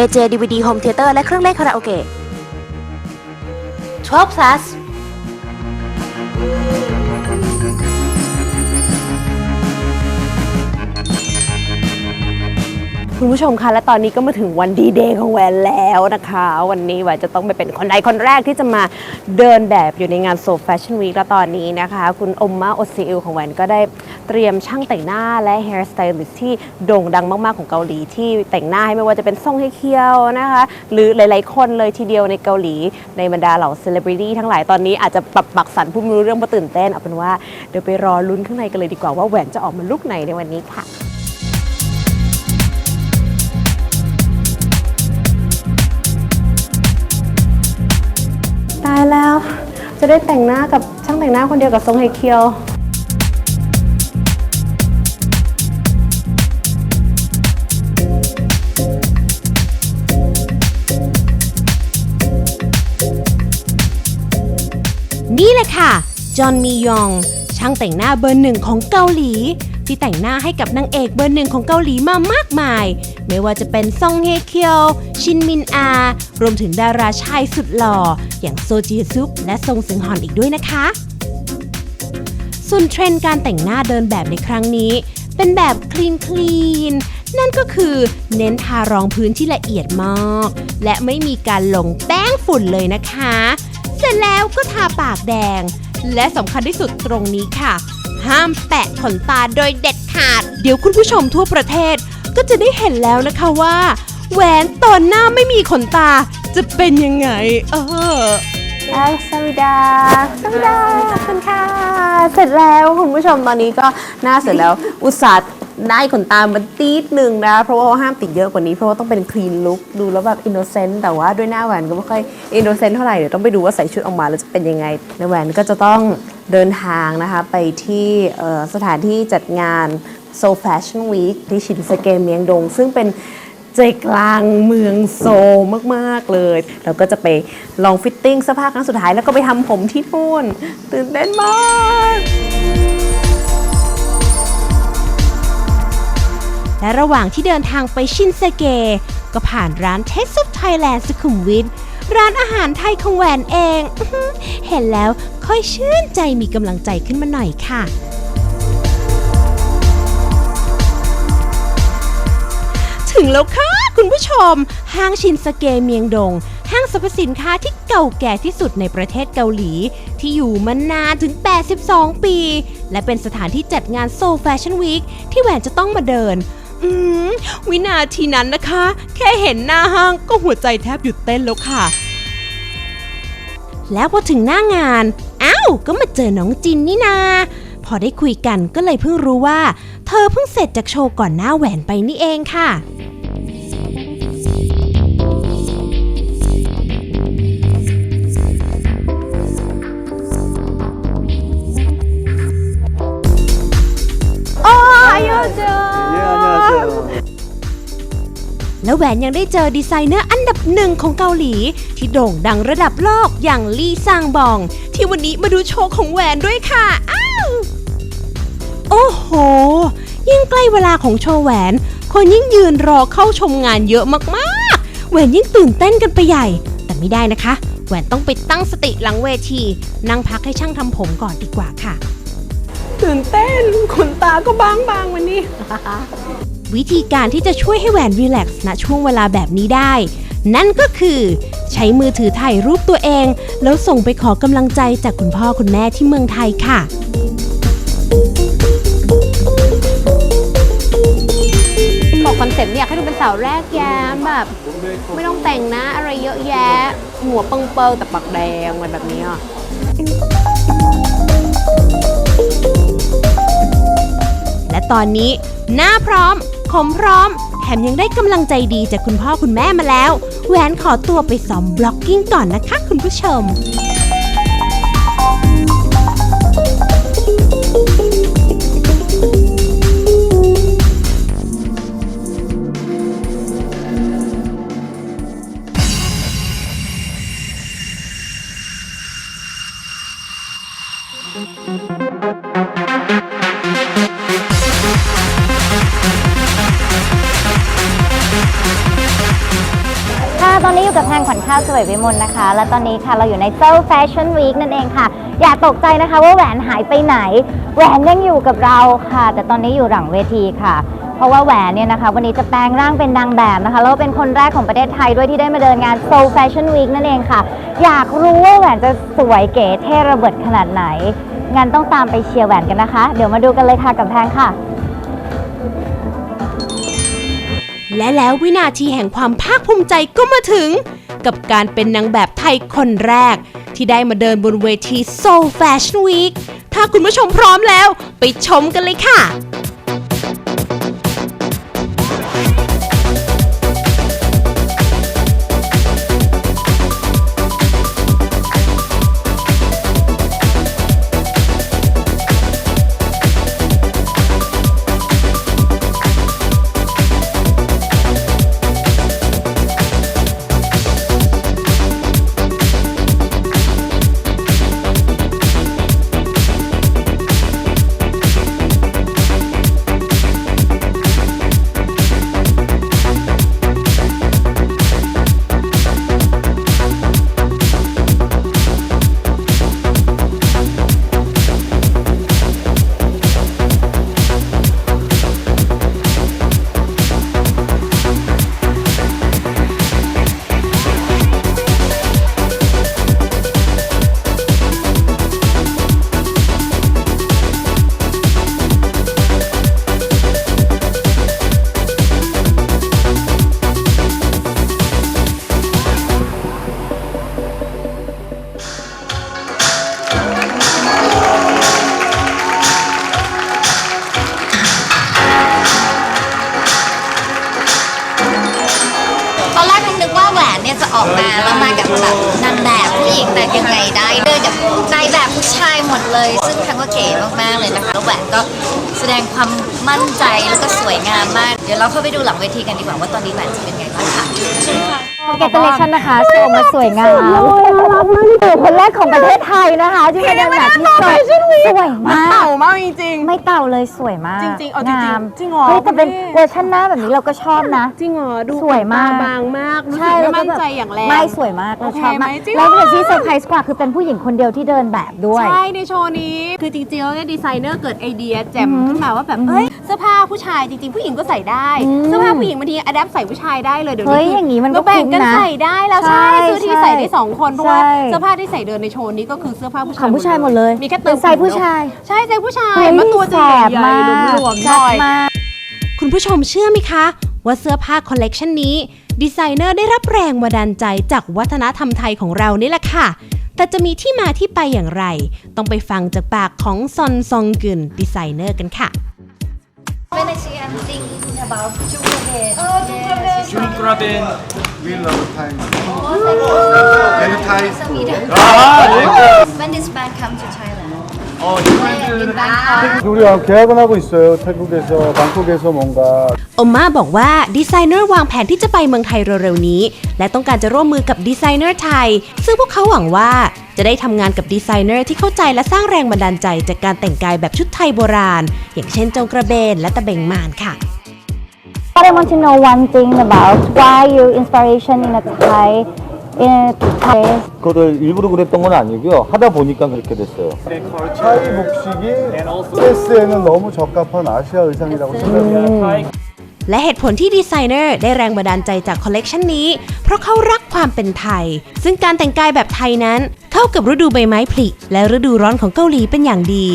AJ DVD Home Theater และเครื่องเล่นคาราโอเกะ12 plus คุณผู้ชมคะและตอนนี้ก็มาถึงวันดีเดย์ของแหวนแล้วนะคะ วันนี้แหวนจะต้องไปเป็นคนใดคนแรกที่จะมาเดินแบบอยู่ในงานโซแฟชั่นวีคแล้วตอนนี้นะคะ คุณอมมาโอซิลของแหวนก็ได้เตรียมช่างแต่งหน้าและ hair stylist ที่โด่งดังมาก ๆ ของเกาหลีที่แต่งหน้าให้ไม่ว่าจะเป็นซ่งให้เคียวนะคะ หรือหลาย ๆ คนเลยทีเดียวในเกาหลี ในบรรดาเหล่าเซเลบริตี้ทั้งหลายตอนนี้อาจจะปรับปักสันผู้ไม่รู้เรื่องเพราะตื่นเต้นเอาเป็นว่าเดี๋ยวไปรอลุ้นข้างในกันเลยดีกว่าว่าแหวนจะออกมาลุกไหนในวันนี้ค่ะ จะได้แต่งหน้ากับช่างแต่งหน้าคนเดียวกับทรงไฮเคียวนี่แหละค่ะ จอห์นมียอง ช่างแต่งหน้าเบอร์หนึ่งของเกาหลี ที่แต่งหน้าให้กับนางเอกเบอร์หนึ่งของเกาหลีมามากมาย ไม่ว่าจะเป็นซองเฮเคียว ชินมินอา รวมถึงดาราชายสุดหล่อ อย่างโซจีซุปและซงซึงฮอนอีกด้วยนะคะ ส่วนเทรนด์การแต่งหน้าเดินแบบในครั้งนี้ เป็นแบบคลีนคลีนนั่นก็คือเน้นทารองพื้นที่ละเอียดมาก และไม่มีการลงแป้งฝุ่นเลยนะคะ เสร็จแล้วก็ทาปากแดง และสำคัญที่สุดตรงนี้ค่ะ ห้ามแปะขนตาโดยเด็ดขาด เดี๋ยวคุณผู้ชมทั่วประเทศก็จะได้เห็นแล้วนะคะว่า แหวนตอนหน้าไม่มีขนตา จะเป็นยังไง เอออาสวิดาสวิดาขอบคุณค่ะ เสร็จแล้วคุณผู้ชมตอนนี้ก็หน้าเสร็จแล้ว อุตส่าห์ได้ขนตามันตีดหนึ่งนะ เพราะว่าห้ามติดเยอะกว่านี้ เพราะว่าต้องเป็นคลีนลุคดูแล้วแบบอินโนเซนต์แต่ว่าด้วยหน้าแหวนก็ไม่ค่อยอินโนเซนต์เท่าไหร่ เดี๋ยวต้องไปดูว่าใส่ชุดออกมาแล้วจะเป็นยังไงในแหวนก็จะต้องเดินทางนะคะไปที่สถานที่จัดงาน Seoul Fashion Week ที่ชินสเกเมียงดง ซึ่งเป็น ใจกลางเมืองโซลมากๆเลย เราก็จะไปลองฟิตติ้งเสื้อผ้าครั้งสุดท้ายแล้วก็ไปทำผมที่นู่น ตื่นเต้นมากและระหว่างที่เดินทางไปชินเซเกก็ผ่านร้าน Taste of Thailand สุขุมวิทร้านอาหารไทยของแหวนเอง เห็นแล้วค่อยชื่นใจมีกำลังใจขึ้นมาหน่อยค่ะ ถึงแล้วค่ะ คุณผู้ชม ห้างชินสเกเมียงดง ห้างสรรพสินค้าที่เก่าแก่ที่สุดในประเทศเกาหลี ที่อยู่มานานถึง 82 ปี และเป็นสถานที่จัดงานโซแฟชั่นวีคที่แหวนจะต้องมาเดินอืมวินาทีนั้นนะคะ แค่เห็นหน้าห้างก็หัวใจแทบหยุดเต้นแล้วค่ะ แล้วพอถึงหน้างาน อ้าว ก็มาเจอน้องจินนี่นา พอได้คุยกันก็เลยเพิ่งรู้ว่า เธอเพิ่งเสร็จจากโชว์ก่อนหน้าแหวนไปนี่เองค่ะ แล้วแหวนยังได้เจอดีไซเนอร์อันดับหนึ่งของเกาหลี ที่โด่งดังระดับโลกอย่างลี่ซางบอง ที่วันนี้มาดูโชว์ของแหวนด้วยค่ะ อ้าว โอ้โห ยิ่งใกล้เวลาของโชว์แหวน คนยิ่งยืนรอเข้าชมงานเยอะมากๆ แหวนยิ่งตื่นเต้นกันไปใหญ่ แต่ไม่ได้นะคะ แหวนต้องไปตั้งสติหลังเวที นั่งพักให้ช่างทำผมก่อนดีกว่าค่ะ ตื่นเต้นขนตาก็บางๆวันนี้ วิธีการที่จะช่วยให้แหวนรีแลกซ์ณช่วงเวลาแบบนี้ได้ นั่นก็คือ ใช้มือถือถ่ายรูปตัวเอง แล้วส่งไปขอกำลังใจจากคุณพ่อคุณแม่ที่เมืองไทยค่ะบอกคอนเซ็ปต์เนี่ยอยากให้ดูเป็นสาวแรกแย้มแบบ ไม่ต้องแต่งหนะอะไรเยอะแยะ หัวเปิงๆแต่ปากแดงมันแบบนี้อะและตอนนี้หน้าพร้อม ผมพร้อม แถมยังได้กำลังใจดีจากคุณพ่อคุณแม่มาแล้ว แหวนขอตัวไปซ้อมบล็อกกิ้งก่อนนะคะคุณผู้ชม ยวิมลนะคะ และตอนนี้ค่ะเราอยู่ใน Seoul Fashion Week นั่นเองค่ะ อย่าตกใจนะคะว่าแหวนหายไปไหน แหวนยังอยู่กับเราค่ะ แต่ตอนนี้อยู่หลังเวทีค่ะ เพราะว่าแหวนเนี่ยนะคะ วันนี้จะแปลงร่างเป็นนางแบบนะคะแล้วเป็นคนแรกของประเทศไทยด้วยที่ได้มาเดินงาน Seoul Fashion Week นั่นเองค่ะ อยากรู้ว่าแหวนจะสวยเก๋เท่ระเบิดขนาดไหนงั้นต้องตามไปเชียร์แหวนกันนะคะ เดี๋ยวมาดูกันเลยค่ะกับแพงค่ะและแล้ววินาทีแห่งความภาคภูมิใจก็มาถึง กับการเป็นนางแบบไทยคนแรก ที่ได้มาเดินบนเวที Soul Fashion Week ถ้าคุณผู้ชมพร้อมแล้ว ไปชมกันเลยค่ะ ก็แสดงความมั่นใจแล้วก็สวยงามมาก เดี๋ยวเราเข้าไปดูหลังเวทีกันดีกว่าว่าตอนนี้แหวนจะเป็นไงบ้างคะ Congratulations นะคะโชว์มาสวยงามเป็นคนแรกของประเทศไทยนะคะที่เป็นนางแบบที่สวยสวยมากเต่ามากจริงไม่เต่าเลยสวยมากจริงๆเอาจริงๆงามจริงเหรอเฮ้ยแต่เป็นคุณพี่เวอร์ชันหน้าแบบนี้เราก็ชอบนะ จริงเหรอดูสวยมากบางมากรู้สึใช่กไม่แล้วก็มั่นแบบใจอย่างแรงไม่สวยมากเราชอบมากโอเคไหมจริงเหรแล้อวเป็นที่เซอร์ไพรส์กว่าคือเป็นผู้หญิงคนเดียวที่เดินแบบด้วยใช่ในโชว์นี้คือจริงๆแล้วเนี่ยดีไซเนอร์เกิดไอเดียแจ่มขึ้นมาว่าแบบเอ้ยเสื้อผ้าผู้ชายจริงๆ ผู้หญิงก็ใส่ได้อืมเสื้อผ้าผู้หญิงบางทีอัดแอปใส่ผู้ชายได้เลยเดี๋ยวเฮ้นี้ยอย่างนี้มันก็ก็แบ่งกันคุ้มนะ ใส่ได้แล้วใช่ใช่ซื้อที่ใช่ใส่ได้สองคนเพราะว่าใช่ เสื้อผ้าที่ใส่เดินในโชว์นี้ก็คือเสื้อผ้าผู้ขชายองผู้ชายหมดเลยมีแค่เป็นไซส์ผู้ชายใช่ไซส์ผู้ชายเฮ้ยมันตัวจะแสใหบญ่มากๆหลวมๆหแซ่น่บอย มาก คุณผู้ชมเชื่อไหมคะ ว่าเสื้อผ้าคอลเลกชันนี้ ดีไซเนอร์ได้รับแรงบันดาลใจจากวัฒนธรรมไทยของเรานี่แหละค่ะ แต่จะมีที่มาที่ไปอย่างไร ต้องไปฟังจากปากของซอนซองกึนดีไซเนอร์กันค่ะ When I see I'm thinking about Juliet. Yes. 중크라벤 We love time. Oh, And Thai Samida. food. 아, When this band come to Thailand? 어, In 이번에는 Bangkok. 우리가 계약은 하고 있어요. 태국에서, 방콕에서 뭔가 โอมมาบอกว่าดีไซเนอร์วางแผนที่จะไปเมืองไทยเร็วๆนี้ และต้องการจะร่วมมือกับดีไซเนอร์ไทย ซึ่งพวกเขาหวังว่าจะได้ทำงานกับดีไซเนอร์ที่เข้าใจและสร้างแรงบันดาลใจจากการแต่งกายแบบชุดไทยโบราณ อย่างเช่นจงกระเบนและตะเบงมานค่ะ But I want to know one thing about why your inspiration in a Thai in Thai 그거를 일부러 그랬던 건 아니고요. 하다 보니까 그렇게 됐어요. 차이 복식이 스트레스에는 너무 적합한 아시아 의상이라고 생각해요. และเหตุผลที่ดีไซเนอร์ได้แรงบันดาลใจจากคอลเลกชันนี้ เพราะเขารักความเป็นไทย ซึ่งการแต่งกายแบบไทยนั้น เข้ากับฤดูใบไม้ผลิและฤดูร้อนของเกาหลีเป็นอย่างดี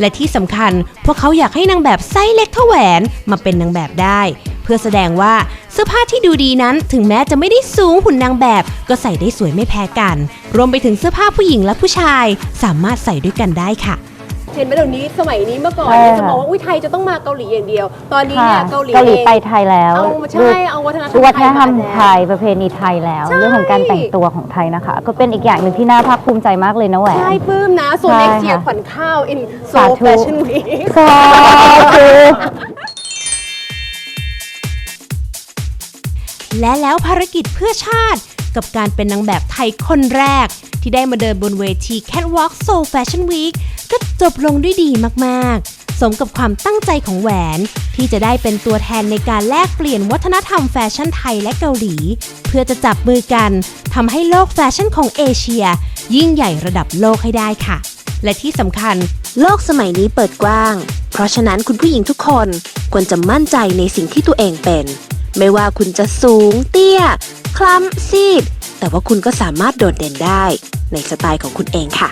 และที่สำคัญ พวกเขาอยากให้นางแบบไซส์เล็กเท่าแหวนมาเป็นนางแบบได้ เพื่อแสดงว่าเสื้อผ้าที่ดูดีนั้น ถึงแม้จะไม่ได้สูงหุ่นนางแบบ ก็ใส่ได้สวยไม่แพ้กัน รวมไปถึงเสื้อผ้าผู้หญิงและผู้ชาย สามารถใส่ด้วยกันได้ค่ะเห็นไหมเดี๋ยวนี้สมัยนี้เมื่อก่อนใช่เนี่ยค่ะจะบอกว่าอุ้ยไทยจะต้องมาเกาหลีอย่างเดียว ตอนนี้ค่ะเนี่ยเกาหลีเกาหลีองไปไทยแล้วเอาใช่เอาวัฒนธรรมดูวัฒนธรรมไทยมาแล้วไทยประเพณีไทยแล้วใช่เรื่องของการแต่งตัวของไทยนะคะ ก็เป็นอีกอย่างหนึ่งที่น่าภาคภูมิใจมากเลยนะแหวนใช่ปลื้มนะส่วนใช่ next year ค่ะขวัญข้าว in สา Seoul ธุ Fashion Week สาธุ และแล้วภารกิจเพื่อชาติ กับการเป็นนางแบบไทยคนแรก ที่ได้มาเดินบนเวที Catwalk Soul Fashion Week ก็จบลงด้วยดีมากๆ สมกับความตั้งใจของแหวน ที่จะได้เป็นตัวแทนในการแลกเปลี่ยนวัฒนธรรมแฟชั่นไทยและเกาหลี เพื่อจะจับมือกันทำให้โลกแฟชั่นของเอเชีย ยิ่งใหญ่ระดับโลกให้ได้ค่ะ และที่สำคัญ โลกสมัยนี้เปิดกว้าง เพราะฉะนั้นคุณผู้หญิงทุกคนควรจะมั่นใจในสิ่งที่ตัวเองเป็น ไม่ว่าคุณจะสูงเตี้ย คล้ำซีด แต่ว่าคุณก็สามารถโดดเด่นได้ในสไตล์ของคุณเองค่ะ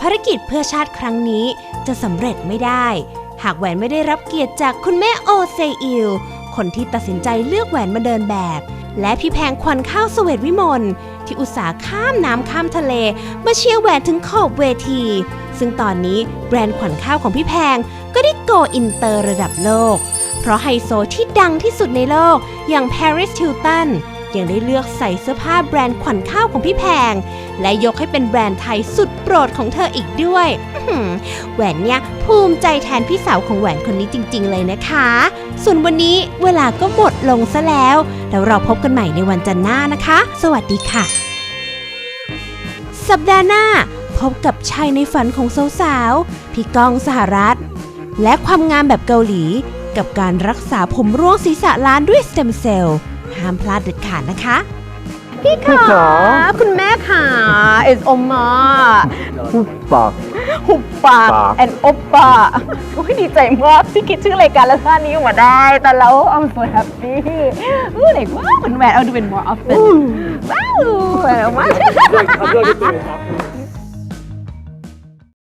ภารกิจเพื่อชาติครั้งนี้จะสำเร็จไม่ได้ หากแหวนไม่ได้รับเกียรติจากคุณแม่โอเซอิลคนที่ตัดสินใจเลือกแหวนมาเดินแบบ และพี่แพงควันข้าวสเวตวิมลที่อุตสาห์ข้ามน้ำข้ามทะเล มาเชียร์แหวนถึงขอบเวที ซึ่งตอนนี้แบรนด์ขวัญข้าวของพี่แพงก็ได้โกอินเตอร์ระดับโลก เพราะไฮโซที่ดังที่สุดในโลก อย่าง Paris Hilton ยังได้เลือกใส่เสื้อผ้าแบรนด์ขวัญข้าวของพี่แพง และยกให้เป็นแบรนด์ไทยสุดโปรดของเธออีกด้วยแหวนเนี่ยภูมิใจแทนพี่สาวของแหวนคนนี้จริง ๆ เลยนะคะ ส่วนวันนี้เวลาก็หมดลงซะแล้ว แล้วเราพบกันใหม่ในวันจันทร์หน้านะคะ สวัสดีค่ะ สัปดาห์หน้า พบกับชายในฝันของสาวๆพี่ก้องสหรัฐ และความงามแบบเกาหลี กับการรักษาผมร่วงศีรษะล้านด้วยสเต็มเซลล์ห้ามพลาดเด็ดขาดนะคะค่ะคุณแม่ค่ะเอสอมมา빡หุบปากปาก แอนโอปปาโอ้ยดีใจมากที่คิดชื่อรายการและท่านี้ออกมาได้ แต่เรา I'm so happy อู้ไหนว่าเหมือนแหวนเอาดูเป็น more often ว้าวแหวนมาก